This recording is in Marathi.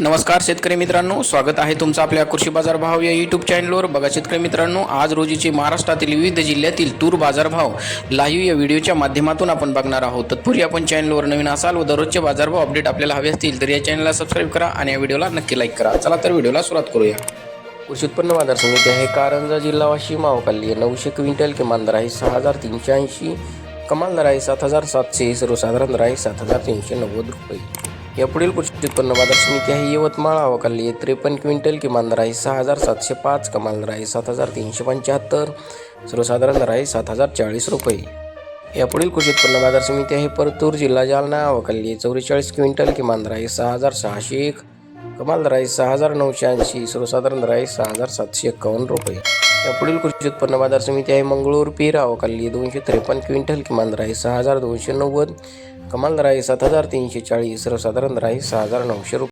नमस्कार शेतकरी मित्रांनो स्वागत आहे तुमचं आपल्या कृषी बाजार भाव या यूट्यूब चॅनलवर बघा शेतकरी मित्रांनो आज रोजीचे महाराष्ट्रातील विविध जिल्ह्यातील तूर बाजारभाव लाईव्ह या व्हिडिओच्या माध्यमातून आपण बघणार आहोत. तत्पूर्वी आपण चॅनलवर नवीन असाल व दररोजचे बाजारभाव अपडेट आपल्याला हवे असतील तर या चॅनलला सबस्क्राईब करा आणि या व्हिडिओला नक्की लाईक करा. चला तर व्हिडिओला सुरुवात करूया. कृषी उत्पन्न बाजार समिती आहे कारंजा जिल्हा वाशिम मावकाली नऊशे क्विंटल किमान दर आहे सहा हजार तीनशे ऐंशी कमाल दर आहे सात हजार सातशे सर्वसाधारण दर आहे सात हजार तीनशे नव्वद रुपये. यापुढील कृषी उत्पन्न बाजार समिती आहे. यवतमाळ अवकाली त्रेपन्न क्विंटल किमान दर आहे सहा हजार सातशे पाच कमाल दर आहे सात हजार तीनशे पंच्याहत्तर सर्वसाधारण दर आहे सात हजार चाळीस रुपये. यापुढील कृषी उत्पन्न बाजार समिती आहे. परतूर जिल्हा जालना अवकाली चौवेचाळीस क्विंटल किमान दर आहे सहा हजार सहाशे एक कमाल राईस सहा हजार नऊशे ऐंशी सर्वसाधारण राईस सहा हजार सातशे एकावन्न रुपये. या पुढील कृषी उत्पन्न बाजार समिती आहे मंगळूर पेराव अवकाली दोनशे त्रेपन्न क्विंटल किमान राईस सहा हजार दोनशे नव्वद कमाल राईस सात हजार तीनशे चाळीस सर्वसाधारण राईस सहा हजार नऊशे रुपये.